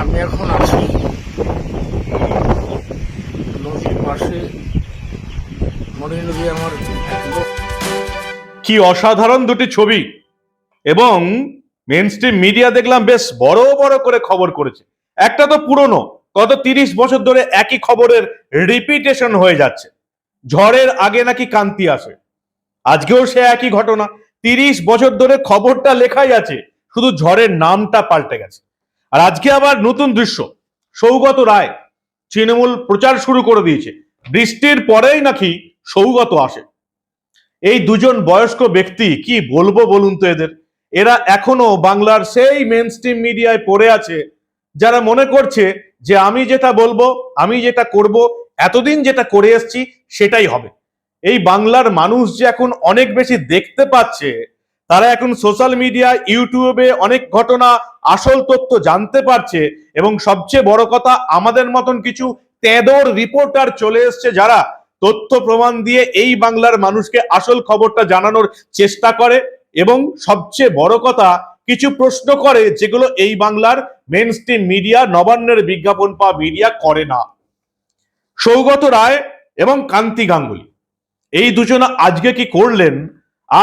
আমি এখন আছি নদীর পাশে। মনে নদী আমার কি অসাধারণ দুটি ছবি। এবং মেন স্ট্রিম মিডিয়া দেখলাম বেশ বড় বড় করে খবর করেছে। একটা তো পুরনো, গত তিরিশ বছর ধরে একই খবরের রিপিটেশন হয়ে যাচ্ছে। ঝড়ের আগে নাকি কান্তি আসে। আজকেও সে একই ঘটনা। তিরিশ বছর ধরে খবরটা লেখাই আছে। শুধু ঝড়ের নামটা পাল্টে গেছে। আর আজকে আবার নতুন দৃশ্য। সৌগত রায় তৃণমূল প্রচার শুরু করে দিয়েছে। বৃষ্টির পরেই নাকি সৌগত আসে। এই দুজন বয়স্ক ব্যক্তি কি বলব বলুন তো এদের? এরা এখনও বাংলার সেই মেন স্ট্রিম মিডিয়ায় পড়ে আছে, যারা মনে করছে যে আমি যেটা বলব, আমি যেটা করব, এতদিন যেটা করে এসছি, সেটাই হবে। এই বাংলার মানুষ যে এখন অনেক বেশি দেখতে পাচ্ছে তারা এখন সোশ্যাল মিডিয়া, ইউটিউবে অনেক ঘটনা, আসল তথ্য জানতে পারছে এবং সবচেয়ে বড় কথা, আমাদের মতন কিছু তেদর রিপোর্টার চলে এসছে যারা তথ্য প্রমাণ দিয়ে এই বাংলার মানুষকে আসল খবরটা জানানোর চেষ্টা করে এবং সবচেয়ে বড় কথা, কিছু প্রশ্ন করে যেগুলো এই বাংলার মেন স্ট্রিম মিডিয়া নবান্নের বিজ্ঞাপন পাওয়া মিডিয়া করে না। সৌগত রায় এবং কান্তি গাঙ্গুলি, এই দুজনা আজকে কি করলেন?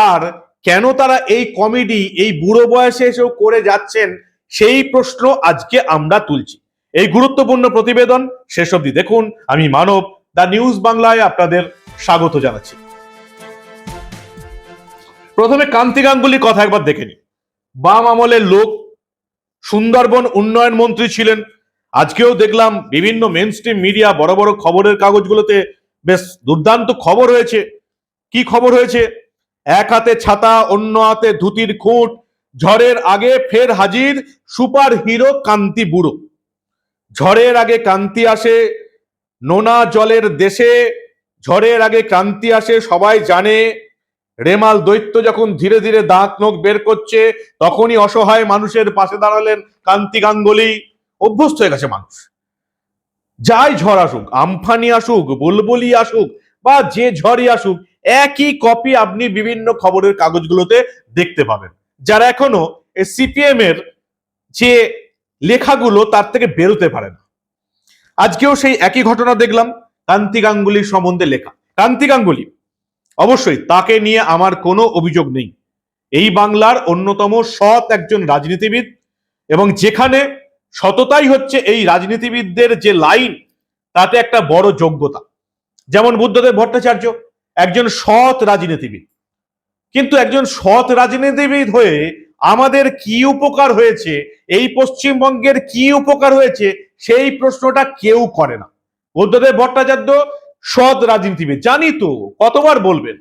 আর কেন তারা এই কমেডি, এই বুড়ো বয়সে এসেও করে যাচ্ছেন? সেই প্রশ্ন আজকে আমরা তুলছি। এই গুরুত্বপূর্ণ প্রতিবেদন শেষ অবধি দেখুন। আমি মানব দা নিউজ বাংলায় আপনাদের স্বাগত জানাচ্ছি। প্রথমে কান্তি গাঙ্গুলির কথা একবার দেখে নি বাম আমলের লোক, সুন্দরবন উন্নয়ন মন্ত্রী ছিলেন। আজকেও দেখলাম বিভিন্ন মেন মিডিয়া বড় বড় খবরের কাগজগুলোতে বেশ দুর্দান্ত খবর হয়েছে কি খবর হয়েছে? এক হাতে ছাতা, অন্য হাতে ধুতির খুঁট। ঝড়ের আগে ফের হাজির সুপার হিরো কান্তি বুড়ো। ঝড়ের আগে কান্তি আসে নোনা জলের দেশে। ঝড়ের আগে ক্রান্তি আসে, সবাই জানে। রেমাল দৈত্য যখন ধীরে ধীরে দাঁত নখ বের করছে, তখনই অসহায় মানুষের পাশে দাঁড়ালেন কান্তি গাঙ্গুলি। অভ্যস্ত হয়ে গেছে মানুষ। যাই ঝড় আসুক, আমফানি আসুক, বুলবুলি আসুক বা যে ঝড়ই আসুক, একই কপি আপনি বিভিন্ন খবরের কাগজগুলোতে দেখতে পাবেন। যারা এখনও সিপিএম এর যে লেখাগুলো, তার থেকে বেরোতে পারে না। আজকেও সেই একই ঘটনা দেখলাম, কান্তি গাঙ্গুলির সম্বন্ধে লেখা। কান্তি গাঙ্গুলি, অবশ্যই তাকে নিয়ে আমার কোনো অভিযোগ নেই। এই বাংলার অন্যতম সৎ একজন রাজনীতিবিদ এবং যেখানে সততাই হচ্ছে এই রাজনীতিবিদদের যে লাইন, তাতে একটা বড় যোগ্যতা। যেমন বুদ্ধদেব ভট্টাচার্য, একজন সৎ রাজনীতিবিদ। কিন্তু একজন সৎ রাজনীতিবিদ হয়ে আমাদের কি উপকার হয়েছে, এই পশ্চিমবঙ্গের কি উপকার হয়েছে, সেই প্রশ্নটা কেউ করে না। বুদ্ধদেব ভট্টাচার্য সৎ রাজনীতিবিদ। জানি তো, কতবার বলবেন?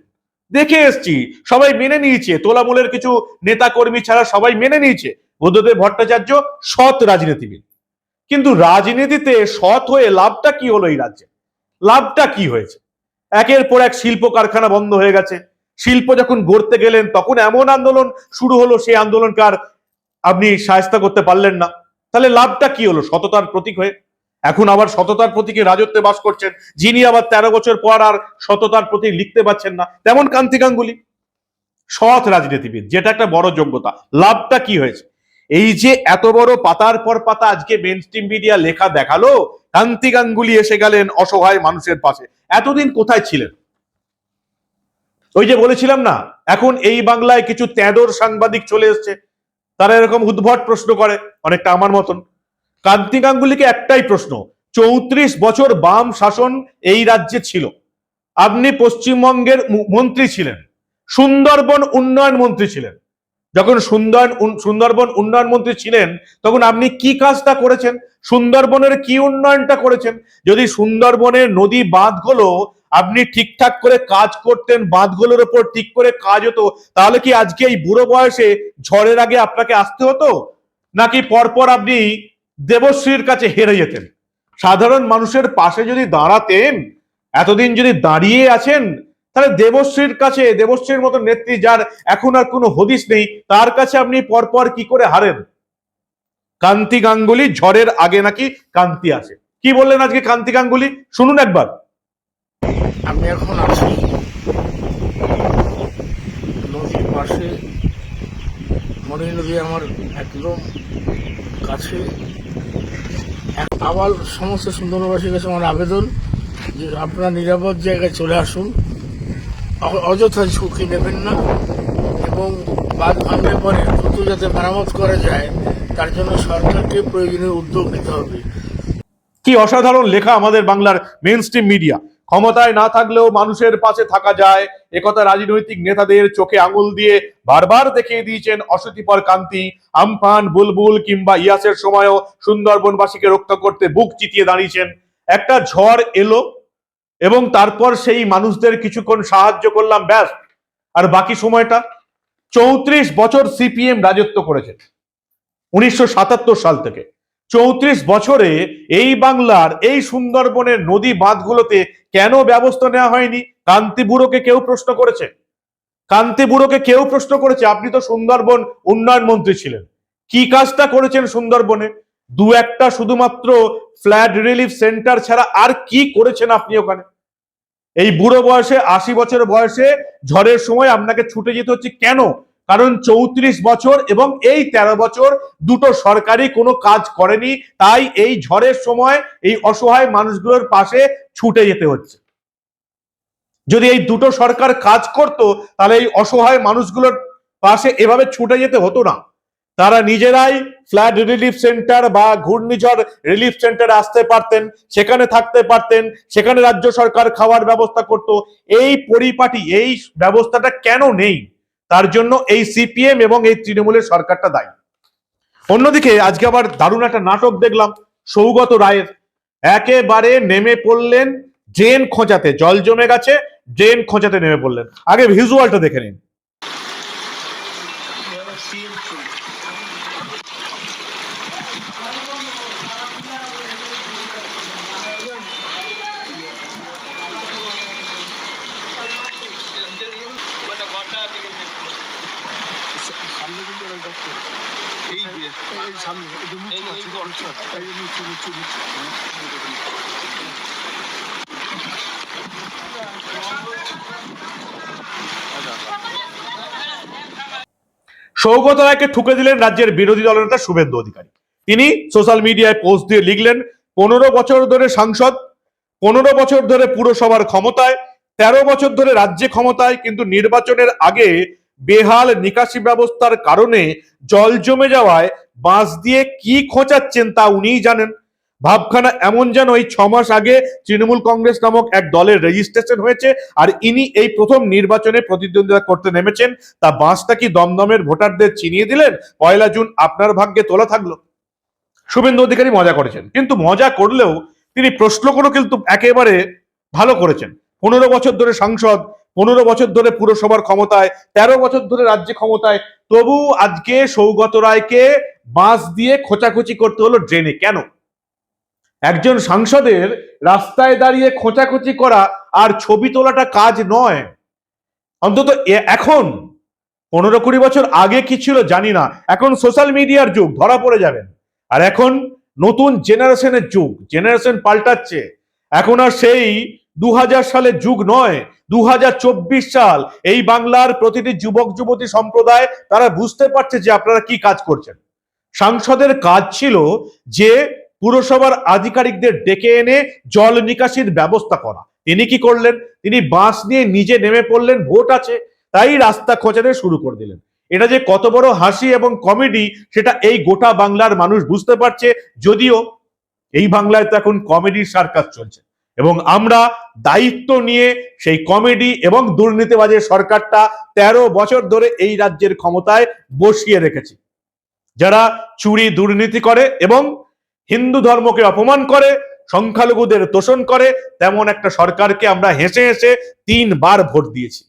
দেখে এসছি, সবাই মেনে নিয়েছে, তোলামূলের কিছু নেতা কর্মী ছাড়া সবাই মেনে নিয়েছে, বুদ্ধদেব ভট্টাচার্য সৎ রাজনীতিবিদ। কিন্তু রাজনীতিতে সৎ হয়ে লাভটা কি হলো এই রাজ্যে? লাভটা কি হয়েছে? একের পর এক শিল্প কারখানা বন্ধ হয়ে গেছে। শিল্প যখন গড়তে গেলেন, তখন এমন আন্দোলন শুরু হলো সেই আন্দোলনকে আর আপনি সায়স্তা করতে পারলেন না। তাহলে লাভটা কি হলো? সততার প্রতীক হয়ে? এখন আবার সততার প্রতীকে রাজত্বে বাস করছেন, যিনি আবার তেরো বছর পর আর সততার প্রতীক লিখতে পারছেন না। তেমন কান্তি গাঙ্গুলি সৎ রাজনীতিবিদ, যেটা একটা বড় যোগ্যতা। লাভটা কি হয়েছে? এই যে এত বড় পাতার পর পাতা আজকে মেন মিডিয়া লেখা দেখাল কান্তি গাঙ্গুলি এসে গেলেন অসহায় মানুষের পাশে। এতদিন কোথায় ছিলেন? ওই যে বলেছিলাম না, এখন এই বাংলায় কিছু তেদর সাংবাদিক চলে এসছে। তারা এরকম উদ্ভট প্রশ্ন করে, অনেকটা আমার মতন। কান্তি গাঙ্গুলিকে একটাই প্রশ্ন, চৌত্রিশ বছর বাম শাসন এই রাজ্যে ছিল। আপনি পশ্চিমবঙ্গের মন্ত্রী ছিলেন, সুন্দরবন উন্নয়ন মন্ত্রী ছিলেন। যখন সুন্দর সুন্দরবন উন্নয়ন মন্ত্রী ছিলেন, তখন আপনি কি কাজটা করেছেন? সুন্দরবনের কি উন্নয়নটা করেছেন? যদি সুন্দরবনের নদী বাঁধগুলো আপনি ঠিকঠাক করে কাজ করতেন, বাঁধগুলোর উপর ঠিক করে কাজ হতো, তাহলে কি আজকে এই বুড়ো বয়সে ঝড়ের আগে আপনাকে আসতে হতো? নাকি পরপর আপনি দেবশ্রীর কাছে হেরে যেতেন? সাধারণ মানুষের পাশে যদি দাঁড়াতেন, এতদিন যদি দাঁড়িয়ে আছেন তাহলে দেবশ্রীর কাছে, দেবশ্রীর মতো নেত্রী যার এখন আর কোনো হদিস নেই, তার কাছে আপনি পরপর কি করে হারেন? কান্তি গাঙ্গুলি, ঝড়ের আগে নাকি কান্তি আসে। কি বললেন আজকে কান্তি গাঙ্গুলি? শুনুন একবার। আমি এখন আছি নদীর পাশে। মনে নদী আমার একদম কাছে। আবার সমস্ত সুন্দরবাসীর কাছে আমার আবেদন যে আপনারা নিরাপদ জায়গায় চলে আসুন। অযথা ঝুঁকি নেবেন না এবং বাঁধ ভাঙলে পরে দ্রুত যাতে মেরামত করা যায়, তার জন্য সরকারকে প্রয়োজনীয় উদ্যোগ নিতে হবে। কি অসাধারণ লেখা আমাদের বাংলার মেন মিডিয়া ক্ষমতায় না থাকলেও মানুষের পাশে থাকা যায়। একথা রাজনৈতিক নেতাদের চোখে আঙুল দিয়ে বারবার দেখিয়ে দিয়েছেন অসতিপর কান্তি আমফান, বুলবুল কিংবা ইয়াসের সময়ও সুন্দরবনবাসীকে রক্ষা করতে বুক চিতিয়ে দাঁড়িয়েছেন। একটা ঝড় এলো এবং তারপর সেই মানুষদের কিছুক্ষণ সাহায্য করলাম, ব্যাস। আর বাকি সময়টা, চৌত্রিশ বছর সিপিএম রাজত্ব করেছে উনিশশো সাল থেকে। চৌত্রিশ বছরে এই বাংলার, এই সুন্দরবনের নদী বাঁধগুলোতে কেন ব্যবস্থা নেওয়া হয়নি? কান্তি বুড়োকে কেউ প্রশ্ন করেছে? কান্তি বুড়োকে কেউ প্রশ্ন করেছে? আপনি তো সুন্দরবন উন্নয়ন মন্ত্রী ছিলেন। কি কাজটা করেছেন সুন্দরবনে? দু একটা শুধুমাত্র ফ্ল্যাট রিলিফ সেন্টার ছাড়া আর কি করেছেন আপনি ওখানে? এই বুড়ো বয়সে, আশি বছর বয়সে ঝড়ের সময় আপনাকে ছুটে যেতে হচ্ছে কেন? কারণ চৌত্রিশ বছর এবং এই তেরো বছর দুটো সরকারি কোনো কাজ করেনি, তাই এই ঝড়ের সময় এই অসহায় মানুষগুলোর পাশে ছুটে যেতে হচ্ছে। যদি এই দুটো সরকার কাজ করত, তাহলে এই অসহায় মানুষগুলোর পাশে এভাবে ছুটে যেতে হতো না। তারা নিজেরাই ফ্ল্যাট রিলিফ সেন্টার বা ঘূর্ণিঝড় রিলিফ সেন্টারে আসতে পারতেন, সেখানে থাকতে পারতেন, সেখানে রাজ্য সরকার খাওয়ার ব্যবস্থা করত। এই পরিপাটি, এই ব্যবস্থাটা কেন নেই? তার জন্য এই সিপিএম এবং এই তৃণমূলের সরকারটা দায়ী। অন্যদিকে আজকে আবার দারুণ একটা নাটক দেখলাম, সৌগত রায়ের। একেবারে নেমে পড়লেন, ড্রেন খোঁজাতে, জল জমে গেছে, ড্রেন খোঁজাতে নেমে পড়লেন। আগে ভিজুয়ালটা দেখে নিন সামনে কিন্তু ওরা দেখতে সৌগত রায়কে ঠুকে দিলেন রাজ্যের বিরোধী দলনেতা শুভেন্দু অধিকারী। তিনি সোশ্যাল মিডিয়ায় পোস্ট দিয়ে লিখলেন, পনেরো বছর ধরে সাংসদ, পনেরো বছর ধরে পুরসভার ক্ষমতায়, তেরো বছর ধরে রাজ্যে ক্ষমতায়, কিন্তু নির্বাচনের আগে বেহাল নিকাশি ব্যবস্থার কারণে জল জমে যাওয়ায় বাঁশ দিয়ে কি খোঁচাচ্ছেন তা উনিই জানেন। ভাবখানা এমন যেন এই ছ মাস আগে তৃণমূল কংগ্রেস নামক এক দলের রেজিস্ট্রেশন হয়েছে আর ইনি এই প্রথম নির্বাচনে প্রতিদ্বন্দ্বিতা করতে নেমেছেন। তা বাঁশটা কি দমদমের ভোটারদের চিনিয়ে দিলেন? পয়লা জুন আপনার ভাগ্যে তোলা থাকল। শুভেন্দু অধিকারী মজা করেছেন, কিন্তু মজা করলেও তিনি প্রশ্ন প্রশ্নগুলো কিন্তু একেবারে ভালো করেছেন। পনেরো বছর ধরে সাংসদ পনেরো বছর ধরে পুরসভার ক্ষমতায়, তেরো বছর ধরে রাজ্যে ক্ষমতায়। তবু আজকে সৌগত রায়কে বাঁশ দিয়ে খোঁচাখুচি করতে হলো ড্রেনে। কেন? একজন সাংসদের রাস্তায় দাঁড়িয়ে খোঁচাখুচি করা আর ছবি তোলাটা কাজ নয়। অন্তত এখন, পনেরো কুড়ি বছর আগে কি ছিল জানি না। এখন সোশ্যাল মিডিয়ার যুগ, ধরা পড়ে যাবেন আর এখন নতুন জেনারেশনের যুগ, জেনারেশন পাল্টাচ্ছে। এখন আর সেই দু সালের যুগ নয় দু সাল এই বাংলার প্রতিটি যুবক, যুবতী সম্প্রদায় তারা বুঝতে পারছে যে আপনারা কি কাজ করছেন। সাংসদের কাজ ছিল যে পুরসভার আধিকারিকদের ডেকে এনে জল নিকাশির ব্যবস্থা করা। তিনি কি করলেন? তিনি বাঁশ নিয়ে নিজে নেমে পড়লেন, ভোট আছে, তাই রাস্তা খোঁচাতে শুরু করে দিলেন। এটা যে কত বড় হাসি এবং কমেডি, সেটা এই গোটা বাংলার মানুষ বুঝতে পারছে, যদিও এই বাংলায় তো এখন কমেডির সার্কাস চলছে। এবং আমরা দায়িত্ব নিয়ে সেই কমেডি এবং দুর্নীতিবাজের সরকারটা তেরো বছর ধরে এই রাজ্যের ক্ষমতায় বসিয়ে রেখেছি। যারা চুরি, দুর্নীতি করে এবং হিন্দু ধর্মকে অপমান করে, সংখ্যালঘুদের তোষণ করে, তেমন একটা সরকারকে আমরা হেসে হেসে তিনবার ভোট দিয়েছি।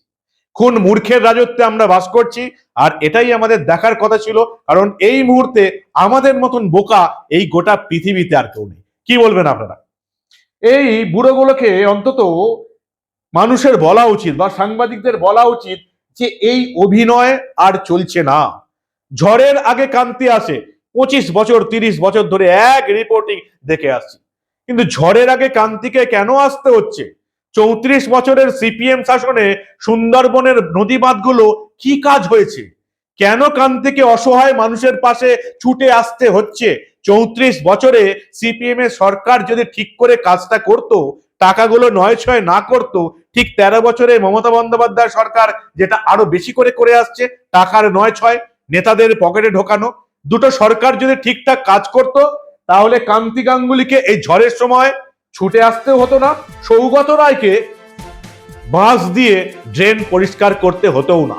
খুন, মূর্খের রাজত্বে আমরা বাস করছি আর এটাই আমাদের দেখার কথা ছিল, কারণ এই মুহূর্তে আমাদের মতন বোকা এই গোটা পৃথিবীতে আর কেউ নেই। কি বলবেন আপনারা? এই বুড়োগুলোকে অন্তত মানুষের বলা উচিত বা সাংবাদিকদের বলা উচিত যে এই অভিনয় আর চলছে না। ঝড়ের আগে কান্তি আসে, পঁচিশ বছর, তিরিশ বছর ধরে এক রিপোর্টিং দেখে আসছি। কিন্তু ঝড়ের আগে কান্তিকে কেন আসতে হচ্ছে? চৌত্রিশ বছরের সিপিএম শাসনে সুন্দরবনের নদী বাঁধগুলো কি কাজ হয়েছে? কেন কান্তিকে অসহায় মানুষের পাশে ছুটে আসতে হচ্ছে? চৌত্রিশ বছরে সিপিএম এর সরকার যদি ঠিক করে কাজটা করত, টাকাগুলো নয় ছয় না করত, ঠিক তেরো বছরে মমতা বন্দ্যোপাধ্যায় সরকার যেটা আরও বেশি করে করে আসছে, টাকার নয় ছয় নেতাদের পকেটে ঢোকানো, দুটো সরকার যদি ঠিকঠাক কাজ করত, তাহলে কান্তি গাঙ্গুলিকে এই ঝড়ের সময় ছুটে আসতেও হতো না, সৌগত রায়কে বাঁশ দিয়ে ড্রেন পরিষ্কার করতে হতেও না।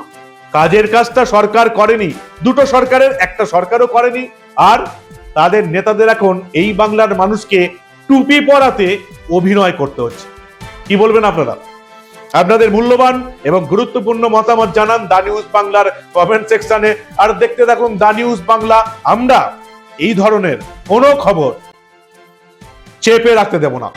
কাজের কাজটা সরকার করেনি, দুটো সরকারের, একটা সরকারও করেনি, আর তাদের নেতাদের এখন এই বাংলার মানুষকে টুপি পরাতে অভিনয় করতে হচ্ছে। কি বলবেন আপনারা? আপনাদের মূল্যবান এবং গুরুত্বপূর্ণ মতামত জানান দা নিউজ বাংলার কমেন্ট সেকশনে আর দেখতে থাকুন দা নিউজ বাংলা। আমরা এই ধরনের কোনো খবর চেপে রাখতে দেব না।